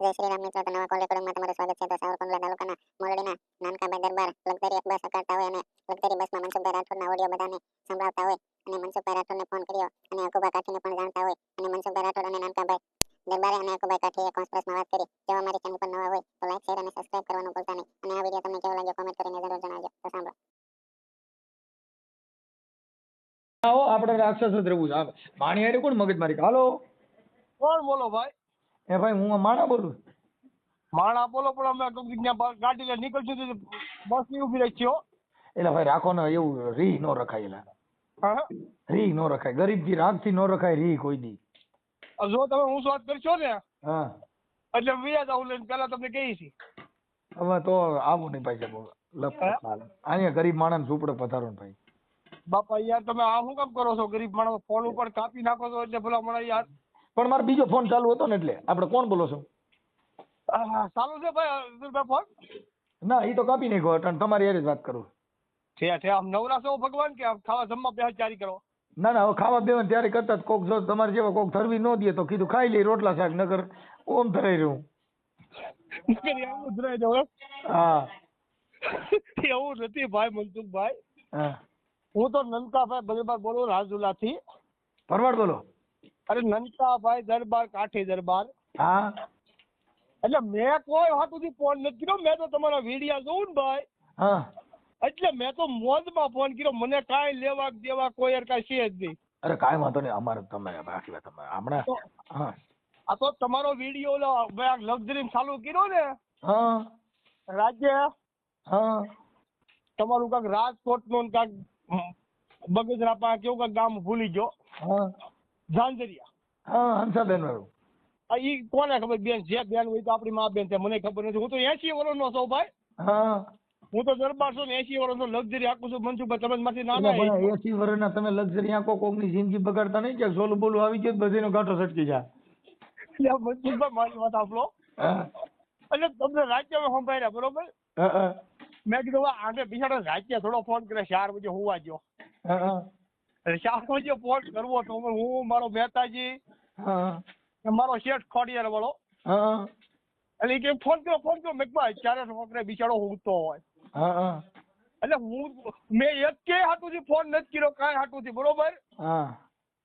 જય શ્રી રામ મિત્રો તો નવા કોલ રેકોર્ડિંગમાં તમારું સ્વાગત છે. તો સાવરકુંડલા તાલુકાના મોરડીના નાનકાભાઈ દરબાર લગઝરી બસ હકારતા હોય અને લગઝરી બસમાં મનસુખભાઈ રાઠોડના ઓડિયો બધાને સંભળાવતા હોય અને મનસુખભાઈ રાઠોડને ફોન કર્યો અને અકુબા કાઠીને પણ જાણતા હોય અને મનસુખભાઈ રાઠોડ અને નાનકાભાઈ દરબારે અને અકુભાઈ કાઠીએ કોન્ફરન્સમાં વાત કરી. જો અમારી ચેનલ પર નવા હોય તો લાઈક શેર અને સબસ્ક્રાઇબ કરવાનું ભૂલતા નહીં. અને આ વીડિયો તમને કેવો લાગ્યો કોમેન્ટ કરીને જરૂર જણાવજો. તો સાંભળો. આવો આપણે રાક્ષસ જ રહેવું છે માણી હારે કોણ મગજ મારી હાલો. કોણ બોલો ભાઈ? એ ભાઈ હું માણા બોલું? માણા બોલો પણ અમે ટૂંક જગ્યા ગાડી લઈને નીકળશું બસની ઊભી રહી છે એટલે ભાઈ રાખો ને એવું રી નો રખાય એલા. રી નો રખાય. ગરીબથી રાખથી નો રખાય રી કોઈ દી. જો તમે હું વાત કરશો ને હા. એટલે વ્યાજ આવું લઈને પેલા તમને કહી છી હવે તો આવું નહીં ભાઈ સાહેબ અહીંયા ગરીબ માણસ ઝૂપડે પધારો ને ભાઈ. બાપા યાર તમે આ શું કામ કરો છો? ગરીબ માણસ ફોન ઉપર કાપી નાખો છો એટલે ભલા મને યાર પણ મારો બીજો ફોન ચાલુ હતો ને એટલે. આપણે કોણ બોલો છો? ચાલુ છે ભાઈ ફોન? ના એ તો કાપી નાખ્યો અટાણ. તમારી હારે જ વાત કરું. છે છે આમ નવરા છો ભગવાન કે ખાવા જમવા બે ચારી કરો? ના ના હવે ખાવા દેવાનું ત્યારે કરતા જ કોક જો તમારે જેવા કોક ધરવી ન દે તો કીધું ખાઈ લઈ રોટલા શાક નગર ઓમ ધરાઈ રહ્યું એવું હા. એવું નથી ભાઈ મનસુખભાઈ. હા. હું તો નનકાભાઈ બોલો બોલું રાજુલાથી. ભરવાડ બોલો. અરે નંતાભાઈ દરબાર કાઠી દરબાર. હા. એટલે મેં કોઈ વાત સુધી ફોન નથી કર્યો. મેં તો તમારા વિડિયા જોઉં ને ભાઈ. હા. એટલે મેં તો મોજમાં ફોન કર્યો. મને કાંઈ લેવા દેવા કોઈ યાર કાંઈ છે જ નહીં. અરે કાંઈ વાંધો નહીં. અમારે તમે બાકી વાત તમારે હમણાં હા. આ તો તમારો વીડિયો લક્ઝરી ચાલુ કર્યો ને. હા. રાજ્ય. હા. તમારું કાંક રાજકોટનું કાંક બગસરા પાસે કેવું કાંક ગામ ભૂલી ગયો. હા. ઝાંઝરિયા. હા હંસાબેન વાળું. આ ઈ કોને ખબર બેન જે બેન હોય તો આપણી મા બેન છે મને ખબર નથી. હું તો એસી વર્ષનો છું ભાઈ. હા. હું તો દરબાર છું એસી વર્ષનો લક્ઝરી આખું છું મનસુખભાઈ તમે માંથી નાના એસી વર્ષના તમે લક્ઝરી આંખો કોકની જિંદગી બગાડતા નહીં કે સોલું બોલું આવી ગયું બધી બધીનો ગાંઠો સટકી જાય. મનસુખભાઈ મારી વાત આપલો એટલે તમને રાજ્ય સંભાળ્યા બરોબર? મેં કીધું હવે આને બિચારો રાજ્ય થોડો ફોન કરે ચાર બજે હું ગયો હા, જે ફોન કરવો તો હું મારો મહેતાજી હા. મારો શેઠ ખોડિયાર વાળો. હા. એટલે કે ફોન કર્યો ફોન કર્યો. મેં ભાઈ ક્યારે છોકરે બિચારો ઉગતો હોય. એટલે હું મેં એક કે હાટુથી ફોન નથી કર્યો કાંઈ હાટુથી બરોબર? હા.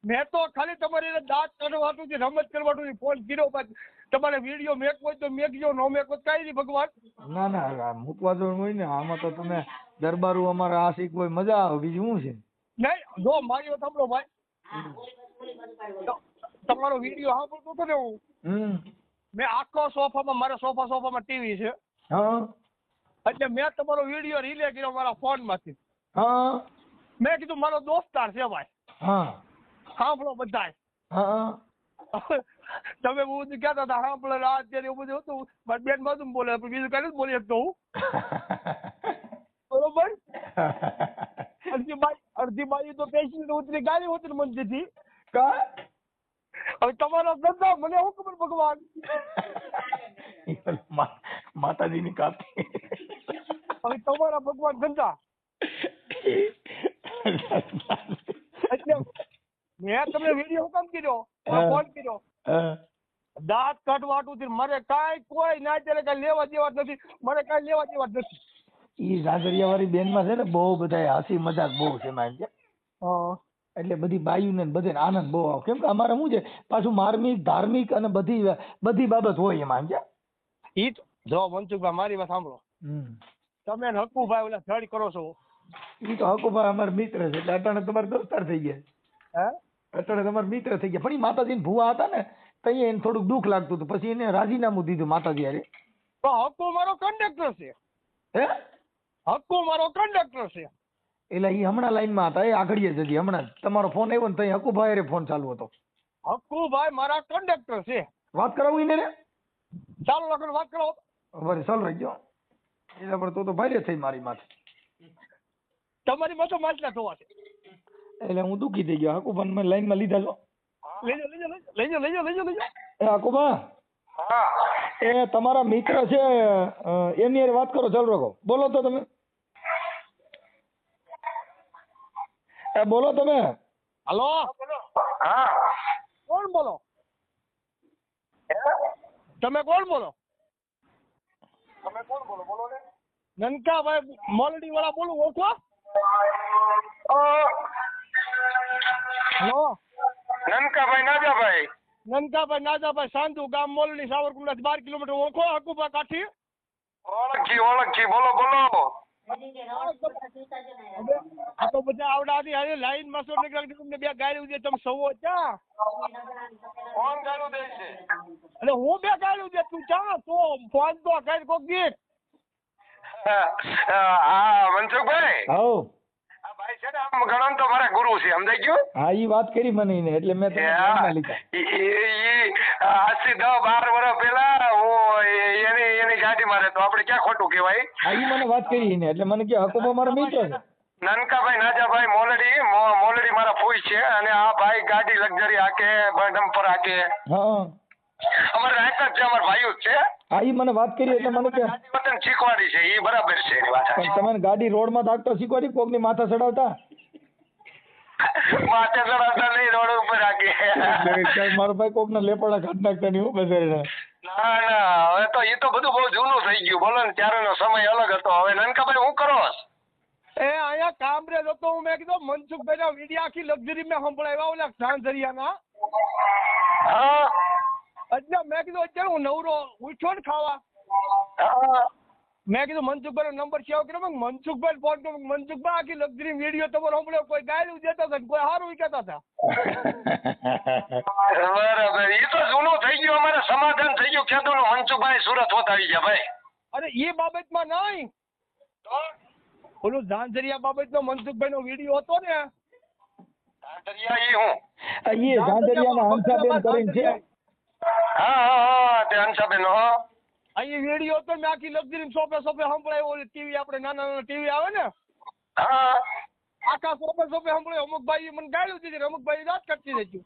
મેં તો ખાલી તમારી દાંત કાઢવા છે રમત કરવાનું હાટુથી ફોન કર્યો પણ તમારે વીડિયો મેકવો હોય તો મેકજો નો મેકવો તો કાંઈ નહીં ભગવાન. ના ના મૂકવા તો હોય ને આમાં તો તમે દરબારું અમારા આ શીખવો મજા આવે. બીજું શું છે? નહીં જો મારી વાત સાંભળો ભાઈ. તમારો વીડિયો સાંભળતો હતો ને હું? મેં આખો સોફામાં મારા સોફા સોફામાં ટીવી છે. હા. એટલે મેં તમારો વીડિયો રિલે કર્યો મારા ફોનમાંથી. હા. મેં કીધું મારો દોસ્તાર છે ભાઈ. હા. સાંભળો બધા હા. તમે બહુ બધું કહેતા હતા સાંભળો આ અત્યારે એવું બધું હતું. મારી બેન બધું બોલે બીજું કઈ નથી બોલી શકતો હું. બરોબર? બાઈ અડધી બાજુ તો પેશન્ટ ઉતરી ગાડી ઉતરી મને દીધી. કા? હવે તમારો ધંધા મને હું ખબર ભગવાન? માતાજીની કાપી. હવે તમારા ભગવાન ધંધા. એટલે મેં તમને વીડિયો કામ કર્યો. ફોન કર્યો દાંત કાઢવા હાટુથી મારે કાંઈ કોઈ ના અત્યારે કાંઈ લેવા દેવા જ નથી. મારે કાંઈ લેવા દેવા જ નથી. ઈ ઝાઝરિયા વાળી બેનમાં છે ને બહુ બધા હાસી મજાક બહુ છે એમાં એમ છે એટલે બધી બાયુને ને બધાને આનંદ બહુ આવે. કેમ કે અમારે શું છે પાછું માર્મિક ધાર્મિક અને બધી બધી બાબત હોય એમાં એમ છે ઈ જો મનસુખભાઈ મારી વાત સાંભળો. તમે ને હકુભાઈ ઓલા થર્ડ કરો છો. ઈ તો હકુભાઈ અમારા મિત્ર છે એટલે અટાણે તમારા દોસ્તાર થઈ ગયા. હે? અટાણે તમારા મિત્ર થઈ ગયા. પણ ઈ માતાજીને ભૂવા હતા ને તો અહીંયા એને થોડુંક દુઃખ લાગતું હતું. પછી એને રાજીનામું દીધું માતાજી હારે. તો હકુ મારો કંડક્ટર છે. હે? હકુ મારો કંડક્ટર છે. એટલે એ હમણાં લાઈનમાં હતા એ આગળ જ હતી. હમણાં જ તમારો ફોન આવ્યો ને ત્યાં હક્કુભાઈ ફોન ચાલુ હતો. હક્કુભાઈ મારા કંડક્ટર છે. વાત કરાવું એને ચાલો લગન વાત કરો. બરે ચાલ રહી ગયો. એટલે પણ તો તો ભાઈ થઈ મારી માથે. તમારી માથે માછલા થવા છે. એટલે હું દુઃખી થઈ ગયો. હક્કુભાઈ મેં લાઈનમાં લીધા છો? લેજો લેજો લેજો લેજો લેજો લેજો એ હા. એ તમારા મિત્ર છે એની વાત કરો ચાલ રાખો બોલો તો તમે. એ બોલો તમે. હલો? હા. કોણ બોલો? તમે કોણ બોલો? તમે કોણ બોલો? બોલો ને. નનકાભાઈ મોલડી વાળા બોલું ઓળખો? હલો? નનકાભાઈ નાજાભાઈ. નનકાભાઈ નાજાભાઈ સાંધુ ગામ મોલડી સાવરકુંડલા બાર કિલોમીટર ઓળખો હકુબા કાઠી? ઓળખી ઓળખી બોલો બોલો. આ તો બધા આવડાની હારે લાઈનમાં શું નીકળે તમને બે ગાડી દે તમે સવો ચા. કોણ ગાળું દે છે? એટલે હું બે ગાડી દે તું ચા તો ફોન તો કઈ કોક ગીત હા મનસુખભાઈ? હાઉ. આ ભાઈ છે ને આમ ગણો ને તો મારા ગુરુ છે સમજાઈ ગયું? હા ઈ વાત કરી મને એને એટલે મેં તમને ધ્યાનમાં લીધા. ઈ- ઈ આજથી દસ બાર વર્ષ પહેલા એની એની ગાડીમાં રહેતો. આપણે ક્યાં ખોટું કહેવાય? હા ઈ મને વાત કરી એને એટલે મને કે હકુબા મારો મિત્ર છે. નનકાભાઈ નાજાભાઈ મોલડી મોલડી મારા ફૂઈ છે અને આ ભાઈ ગાડી લક્ઝરી હાકે ડમ્પર હાકે. અમારે રાયકા જ છે અમારા ભાઈઓ જ છે. હા એ મને વાત કરી એટલે મને કે વતન શીખવાડી છે એ બરાબર છે એની વાત પણ તમે ગાડી રોડમાં તાકતો શીખવાડી કોકની માથા ચડાવતા? માથે ચડાવતા નહીં રોડ ઉપર રાખી. મારો ભાઈ કોકના લેપડા કાઢ નાખતા નહીં હું બેચારીને ના ના હવે તો એ તો બધું બહુ જૂનું થઈ ગયું. બોલો ને ત્યારેનો સમય અલગ હતો. હવે નનકાભાઈ હું કરો? એ અહીંયા કામરેજ હતો હું મેં કીધું મનસુખભાઈ ના વિડીયા આખી લક્ઝરી મેં સંભળાવ્યા ઓલા સાંજરિયાના. હા. એટલે મેં કીધું અત્યારે હું નવરો ઉઠ્યો ને ખાવા. મેં કીધું મનસુખભાઈ નો નંબર સેવ કર્યો મનસુખભાઈ ફોન કર્યો. મનસુખભાઈ આખી લક્ઝરી વીડિયો તમારો સંભળાયો કોઈ ગાયલું દેતા હતા ને કોઈ સારું વિચારતા હતા? બરાબર. એ તો જૂનું થઈ ગયું અમારે સમાધાન થઈ ગયું. ખેડૂત મનસુખભાઈ સુરત હોત આવી ગયા ભાઈ. અરે એ બાબતમાં નહીં. ઓલું બાબત બાબતનો મનસુખભાઈ નો વીડિયો હતો ને. ધાંધરિયા એ હું? એ ધાંધરિયા ના હંસાબેન કરીને છે. હા હા હા તે હંસાબેન હા. અહીં વીડિયો તો મેં આખી લક્ઝરી સોફે સોફે સંભળાયો ઓલી ટીવી આપણે નાના નાના ટીવી આવે ને. હા. આખા સોફે સોફે સંભળાયો. અમુકભાઈ મને ગાળ્યું દીધી અમુકભાઈ અમુક ભાઈ રાત કરતી રહેતી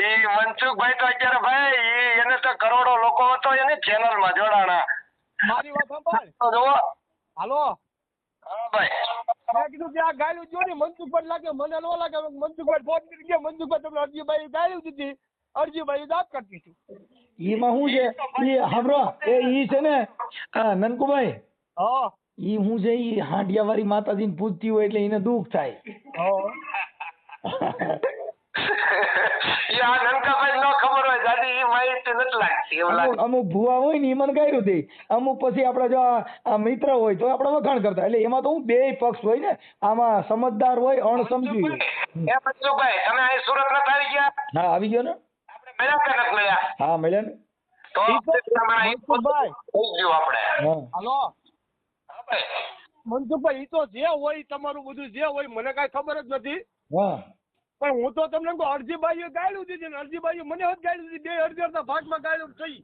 ઈ મનસુખભાઈ તો અત્યારે ભાઈ એને તો કરોડો લોકો હતો એની ચેનલમાં જોડાણા. મારી વાત સાંભળ. તો જુઓ. હાલો. હા ભાઈ. મેં કીધું કે આ ગાળ્યું જો ને મનસુખભાઈ લાગે મને નો લાગે મનસુખભાઈ ફોન કરી ગયા. મનસુખભાઈ તમને અરજીભાઈ ગાળ્યું દીધી. અરજીભાઈ દાંત કરતી હતી. ઈમાં શું છે? ઈ હાંભળો એ ઈ છે ને આ નનકુભાઈ. હા. ઈ હું છે ઈ હાંડિયા વાળી માતાજીને પૂજતી હોય એટલે એને દુઃખ થાય. નનકાભાઈ ન ખબર હોય દાદી નથી લાગતી એવું લાગે. અમુક ભુવા હોય ને મને ગાયું દે. અમુક પછી આપડા જો આ મિત્ર હોય તો આપણે વખાણ કરતા. એટલે એમાં તો હું બે પક્ષ હોય ને આમાં સમજદાર હોય અણસમજી હોય. એ મનસુખભાઈ તમે અહીં સુરત નથી આવી ગયા? હા આવી ગયો ને? આપણે મળ્યા કે નથી મળ્યા? હા મળ્યા ને. તો મનસુખભાઈ. થઈ આપણે. હા. હા ભાઈ. મનસુખભાઈ ઈ તો જે હોય તમારું બધું જે હોય મને કાંઈ ખબર જ નથી. હા. પણ હું તો તમને કહું અરજીભાઈએ ગાળ્યું દીધી ને અરજીભાઈએ મને જ ગાળ્યું દીધી બે અરજી અડધા ભાગમાં ગાળ્યું થઈ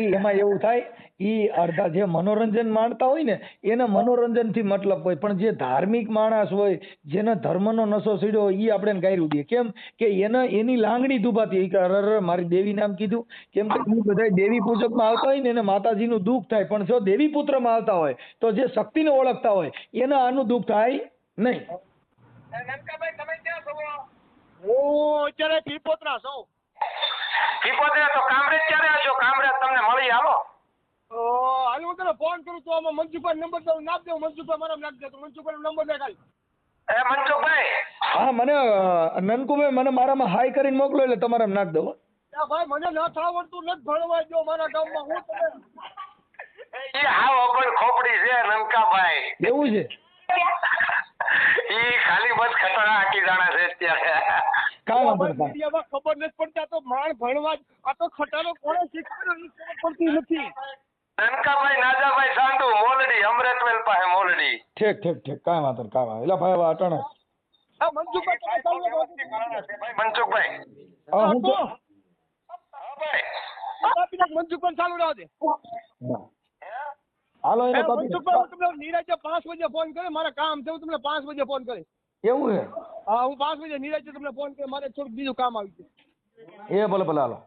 ઈ એમાં એવું થાય ઈ અડધા જે મનોરંજન માણતા હોય ને એને મનોરંજનથી મતલબ હોય. પણ જે ધાર્મિક માણસ હોય જેને ધર્મનો નશો સીડ્યો ઈ આપણે ગાયરું દઈએ કેમ કે એને એની લાંગણી દુભાતી હોય. કે અરે અરે મારી દેવી નામ કીધું. કેમ કે ઈ બધા દેવી પૂજકમાં આવતા હોય ને એને માતાજીનું દુઃખ થાય. પણ જો દેવી પુત્રમાં આવતા હોય તો જે શક્તિને ઓળખતા હોય એને આનું દુઃખ થાય નહીં નનકાભાઈ તમે ક્યાં છો હું અત્યારે પીપોતરા છું. પીપોતરે તો કામરેજ ક્યારે આવશો કામરેજ તમને મળી હાલો. હાલ હું તને ફોન કરું તો આમાં મનસુખભાઈ નંબર દઉં નાખ દઉં. મનસુખભાઈ મારા નાખ દે. તો મનસુખભાઈ નંબર દે ખાલી. એ મનસુખભાઈ. હા મને નનકુભાઈ મને મારામાં હાઈ કરીને મોકલો એટલે તમારે નાખ દો ભાઈ મને નથી થાવડતું નથી ભણવા જો મારા ગામમાં. હું તમે એ હા ખોપડી છે નનકાભાઈ. એવું છે? ઈ ખાલી બસ ખતરા હાકી જાણે છે અત્યારે. કાંઈ વાંધો નહીં મીડિયામાં ખબર નથી પડતી આ તો માણ ભણવા આ તો ખટારો કોણે શીખવાડ્યો ઈ ખબર પડતી નથી. નનકાભાઈ નાજાભાઈ સાંધુ મોલડી અમરેતવેલ પાસે મોલડી. ઠીક ઠીક ઠીક. કાંઈ વાંધો નહીં કાંઈ વાંધો એટલે ભાઈ અટાણે. આ મનસુખભાઈ તમે ચાલુ રાખો. ભાઈ મનસુખભાઈ. હા હું તો. હા ભાઈ. મનસુખભાઈ ચાલુ રહેવા દે. હા. હાલો એને તમને નિરાજે પાંચ વાગે ફોન કરે મારે કામ છે હું તમને પાંચ વાગે ફોન કરીશ. એવું છે? હા હું પાંચ વાગે નિરાજે તમને ફોન કરે મારે થોડુંક બીજું કામ આવી છે એ ભલે ભલે હાલો.